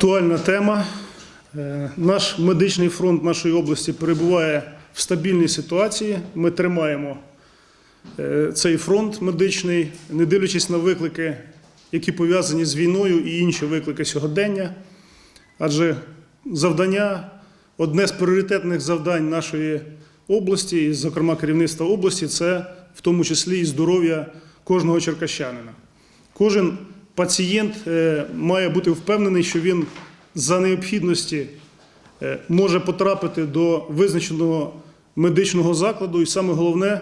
Актуальна тема. Е, Наш медичний фронт нашої області перебуває в стабільній ситуації. Ми тримаємо е, цей фронт медичний, не дивлячись на виклики, які пов'язані з війною і інші виклики сьогодення. Адже завдання, одне з пріоритетних завдань нашої області, і, зокрема керівництва області, це в тому числі і здоров'я кожного черкащанина. Кожен пацієнт е, має бути впевнений, що він за необхідності е, може потрапити до визначеного медичного закладу, і саме головне,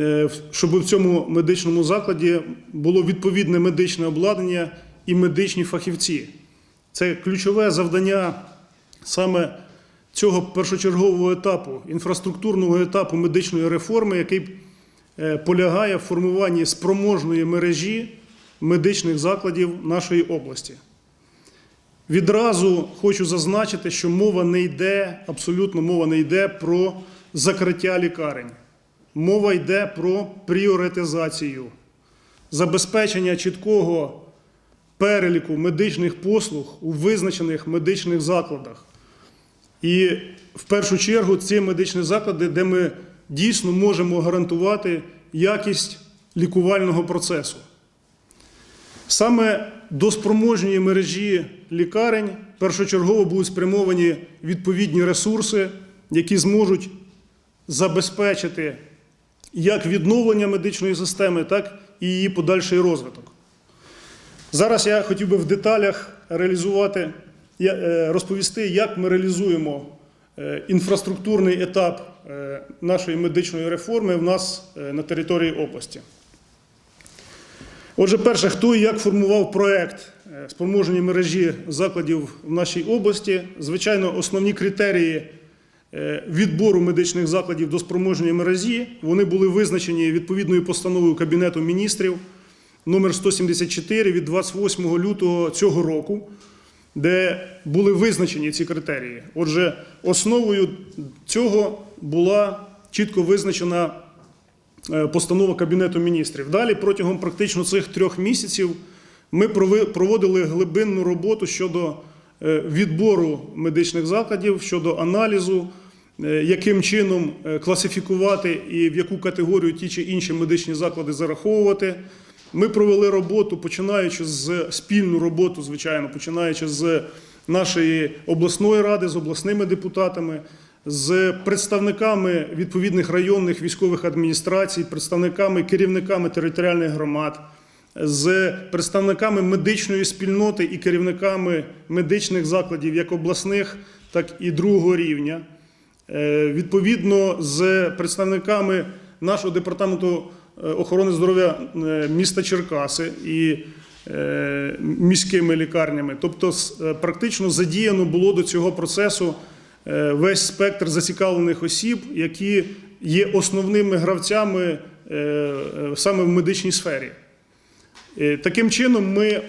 е, щоб в цьому медичному закладі було відповідне медичне обладнання і медичні фахівці. Це ключове завдання саме цього першочергового етапу, інфраструктурного етапу медичної реформи, який полягає в формуванні спроможної мережі медичних закладів нашої області. Відразу хочу зазначити, що мова не йде, абсолютно мова не йде про закриття лікарень. Мова йде про пріоритизацію, забезпечення чіткого переліку медичних послуг у визначених медичних закладах. І в першу чергу ці медичні заклади, де ми дійсно можемо гарантувати якість лікувального процесу. Саме до спроможньої мережі лікарень першочергово будуть спрямовані відповідні ресурси, які зможуть забезпечити як відновлення медичної системи, так і її подальший розвиток. Зараз я хотів би в деталях реалізувати, е, розповісти, як ми реалізуємо е, інфраструктурний етап е, нашої медичної реформи в нас на території області. Отже, перше, хто і як формував проект е, спроможення мережі закладів в нашій області, звичайно, основні критерії е, відбору медичних закладів до спроможної мережі вони були визначені відповідною постановою Кабінету міністрів номер 174 від 28 лютого цього року, де були визначені ці критерії. Отже, основою цього була чітко визначена постанова Кабінету міністрів. Далі, протягом практично цих трьох місяців, ми проводили глибинну роботу щодо е, відбору медичних закладів, щодо аналізу, е, яким чином е, класифікувати і в яку категорію ті чи інші медичні заклади зараховувати. Ми провели роботу, починаючи з спільну роботу, звичайно, починаючи з нашої обласної ради, з обласними депутатами, з представниками відповідних районних військових адміністрацій, представниками керівниками територіальних громад, з представниками медичної спільноти і керівниками медичних закладів, як обласних, так і другого рівня. Е, Відповідно з представниками нашого департаменту е, охорони здоров'я е, міста Черкаси і міськими лікарнями. Тобто, практично задіяно було до цього процесу весь спектр зацікавлених осіб, які є основними гравцями е, е, саме в медичній сфері. Е, Таким чином, ми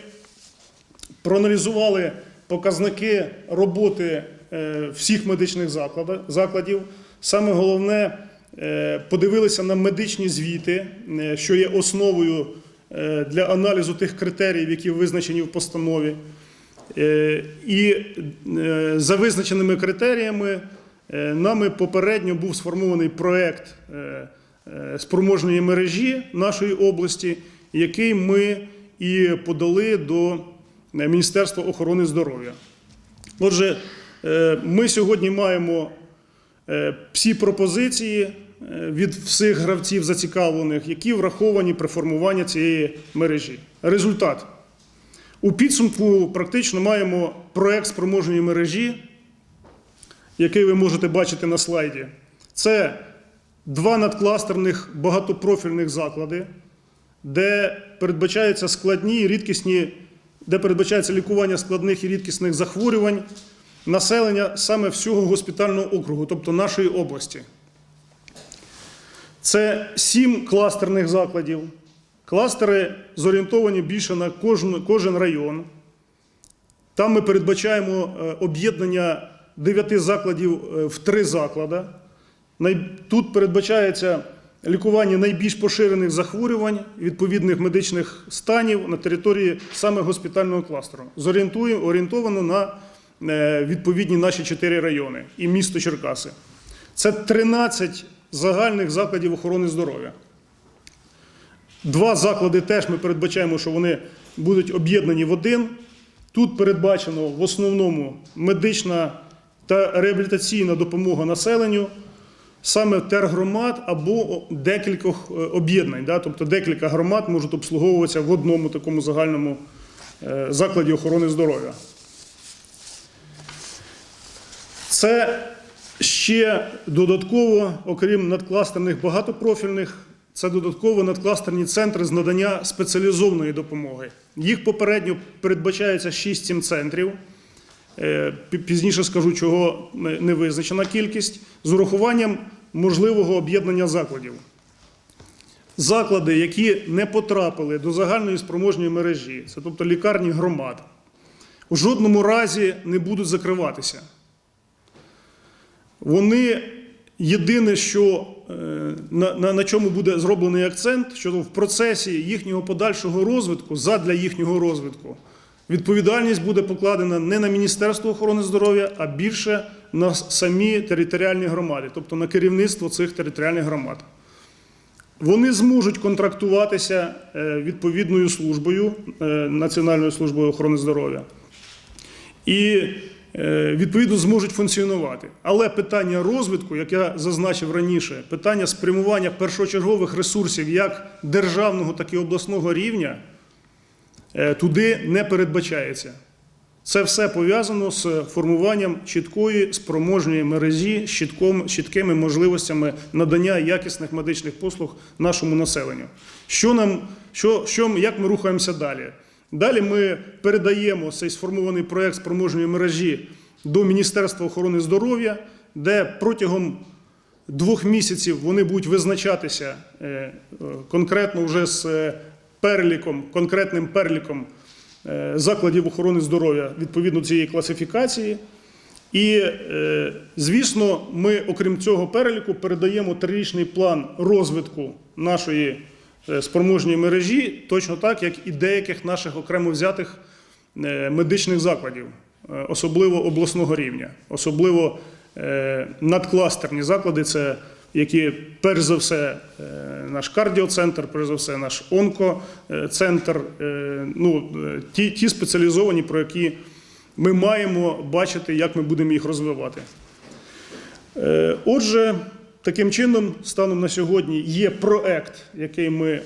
проаналізували показники роботи е, всіх медичних закладів. Саме головне, е, подивилися на медичні звіти, е, що є основою е, для аналізу тих критеріїв, які визначені в постанові. Е, І е, за визначеними критеріями е, нами попередньо був сформований проект е, спроможної мережі нашої області, який ми і подали до Міністерства охорони здоров'я. Отже, ми сьогодні маємо всі пропозиції від всіх гравців зацікавлених, які враховані при формуванні цієї мережі. Результат. У підсумку практично маємо проект спроможної мережі, який ви можете бачити на слайді. Це два надкластерних багатопрофільних заклади, де передбачаються складні і рідкісні, де передбачається лікування складних і рідкісних захворювань населення саме всього госпітального округу, тобто нашої області. Це сім кластерних закладів. Кластери зорієнтовані більше на кожен, кожен район. Там ми передбачаємо е, об'єднання дев'яти закладів е, в три заклади. Тут передбачається лікування найбільш поширених захворювань відповідних медичних станів на території саме госпітального кластеру. Зорієнтує- орієнтовано на е, відповідні наші чотири райони і місто Черкаси. Це 13 загальних закладів охорони здоров'я. Два заклади теж ми передбачаємо, що вони будуть об'єднані в один. Тут передбачено в основному медична та реабілітаційна допомога населенню, саме тергромад або декількох е, об'єднань. Тобто декілька громад можуть обслуговуватися в одному такому загальному е, закладі охорони здоров'я. Це ще додатково, окрім надкластерних багатопрофільних, це додатково надкластерні центри з надання спеціалізованої допомоги. Їх попередньо передбачається 6-7 центрів. Е, Пізніше скажу, чого не визначена кількість, з урахуванням можливого об'єднання закладів. Заклади, які не потрапили до загальної спроможної мережі, це тобто лікарні громад, у жодному разі не будуть закриватися. Вони єдине, що е, на, на, на чому буде зроблений акцент, що в процесі їхнього подальшого розвитку, задля їхнього розвитку, відповідальність буде покладена не на Міністерство охорони здоров'я, а більше на самі територіальні громади, тобто на керівництво цих територіальних громад. Вони зможуть контрактуватися е, відповідною службою е, Національною службою охорони здоров'я і відповідно зможуть функціонувати. Але питання розвитку, як я зазначив раніше, питання спрямування першочергових ресурсів як державного, так і обласного рівня е, туди не передбачається. Це все пов'язано з формуванням чіткої спроможної мережі з чіткими можливостями надання якісних медичних послуг нашому населенню. Що нам, що, що, як ми рухаємося далі? Далі ми передаємо цей сформований проект спроможної мережі до Міністерства охорони здоров'я, де протягом двох місяців вони будуть визначатися е, е, конкретно вже з е, переліком, конкретним переліком закладів охорони здоров'я відповідно цієї класифікації. І, звісно, ми, окрім цього переліку, передаємо трирічний план розвитку нашої е, спроможної мережі, точно так, як і деяких наших окремо взятих е, медичних закладів, е, особливо обласного рівня, особливо надкластерні заклади, це які перш за все наш кардіоцентр, перш за все наш онкоцентр, ну, ті, ті спеціалізовані, про які ми маємо бачити, як ми будемо їх розвивати. Отже, таким чином, станом на сьогодні є проект, який ми е,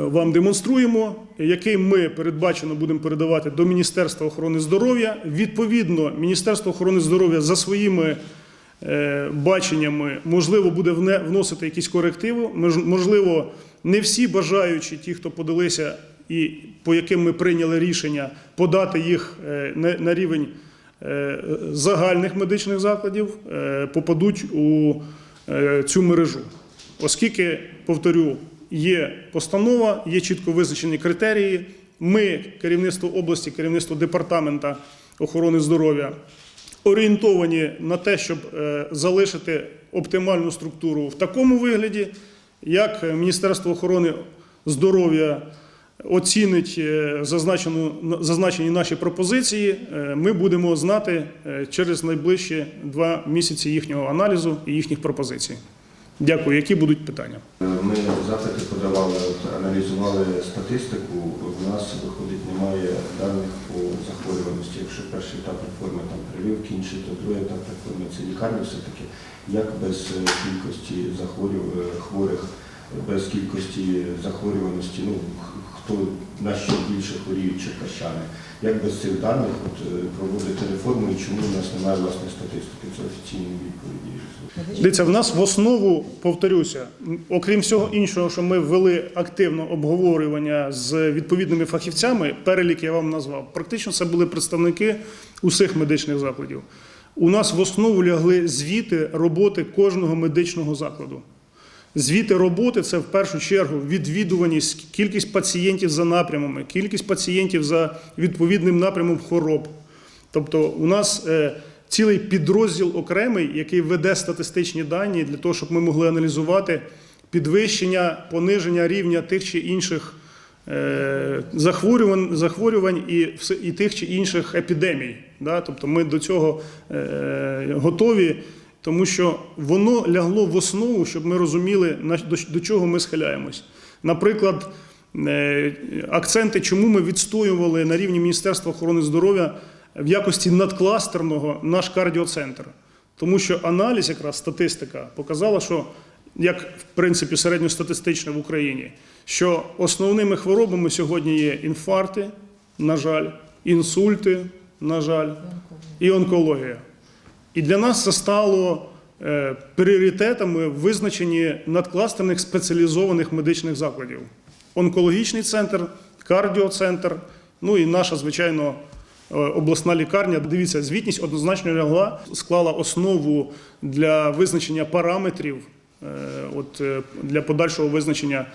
вам демонструємо, який ми передбачено будемо передавати до Міністерства охорони здоров'я. Відповідно, Міністерство охорони здоров'я за своїми е, баченнями можливо буде вносити якісь корективи. Можливо, не всі бажаючі, ті, хто подалися і по яким ми прийняли рішення подати їх е, на- рівень загальних медичних закладів, попадуть у цю мережу. Оскільки, повторю, є постанова, є чітко визначені критерії. Ми, керівництво області, керівництво департамента охорони здоров'я, орієнтовані на те, щоб е, залишити оптимальну структуру в такому вигляді, як Міністерство охорони здоров'я оцінить е, зазначену, зазначені наші пропозиції, е, ми будемо знати е, через найближчі два місяці їхнього аналізу і їхніх пропозицій. Дякую. Які будуть питання? Ми запити подавали, аналізували статистику. У нас виходить немає даних по захворюваності. Якщо перший етап реформи там прививки, інший, то другий етап реформи це лікарні все-таки. Як без кількості захворюв е, хворих, без кількості захворюваності, ну хто на що більше хворіють черкащани? Як без цих даних от, е, проводити реформу і чому у нас немає власної статистики? Це офіційні відповіді. Дивіться, в нас в основу, повторюся, окрім всього іншого, що ми ввели активно обговорювання з відповідними фахівцями, перелік я вам назвав. Практично це були представники усіх медичних закладів. У нас в основу лягли звіти роботи кожного медичного закладу. Звіти роботи це в першу чергу відвідуваність, кількість пацієнтів за напрямами, кількість пацієнтів за відповідним напрямом хвороб. Тобто, у нас е, цілий підрозділ окремий, який веде статистичні дані для того, щоб ми могли аналізувати підвищення, пониження рівня тих чи інших е, захворювань, захворювань і, і тих чи інших епідемій. Тобто ми до цього е, готові, тому що воно лягло в основу, щоб ми розуміли, до чого ми схиляємось. Наприклад, е, акценти, чому ми відстоювали на рівні Міністерства охорони здоров'я в якості надкластерного наш кардіоцентр. Тому що аналіз, якраз статистика, показала, що як в принципі середньостатистично в Україні, що основними хворобами сьогодні є інфаркти, на жаль, інсульти, на жаль, і онкологія. І для нас це стало е, пріоритетами в визначенні надкластерних спеціалізованих медичних закладів. Онкологічний центр, кардіоцентр, ну і наша, звичайно, е, обласна лікарня. Дивіться, звітність однозначно лягла, склала основу для визначення параметрів е, от, для подальшого визначення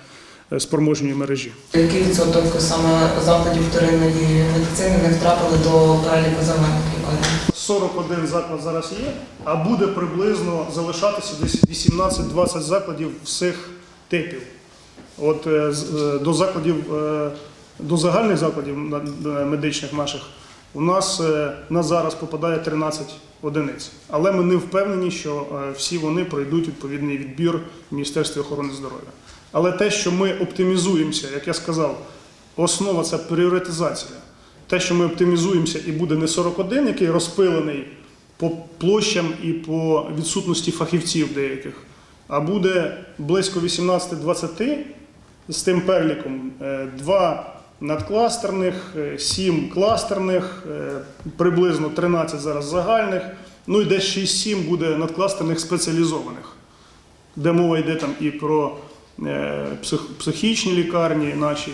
спроможної мережі. Який відсоток саме закладів вторинної медицини не втрапили до переліку земельних лікарень? 41 заклад зараз є, а буде приблизно залишатися десь 18-20 закладів всіх типів. От е, е, до закладів, е, до загальних закладів медичних наших у нас на зараз попадає 13 одиниць. Але ми не впевнені, що всі вони пройдуть відповідний відбір в Міністерстві охорони здоров'я. Але те, що ми оптимізуємося, як я сказав, основа це пріоритизація. Те, що ми оптимізуємося і буде не 41, який розпилений по площам і по відсутності фахівців деяких, а буде близько 18-20 з тим переліком. Е, Два надкластерних, е, сім кластерних, е, приблизно 13 зараз загальних, ну і десь 6-7 буде надкластерних спеціалізованих де мова йде там і про психічні лікарні наші,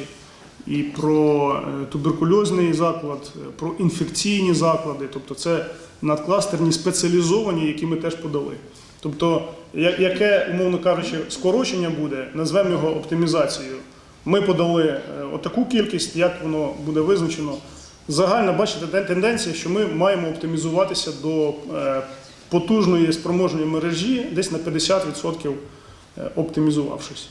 і про е, туберкульозний заклад, е, про інфекційні заклади. Тобто це надкластерні спеціалізовані, які ми теж подали. Тобто, яке, умовно кажучи, скорочення буде, назвемо його оптимізацією. Ми подали е, отаку кількість, як воно буде визначено. Загально бачите тенденція, що ми маємо оптимізуватися до потужної спроможної мережі десь на 50% е, оптимізувавшись.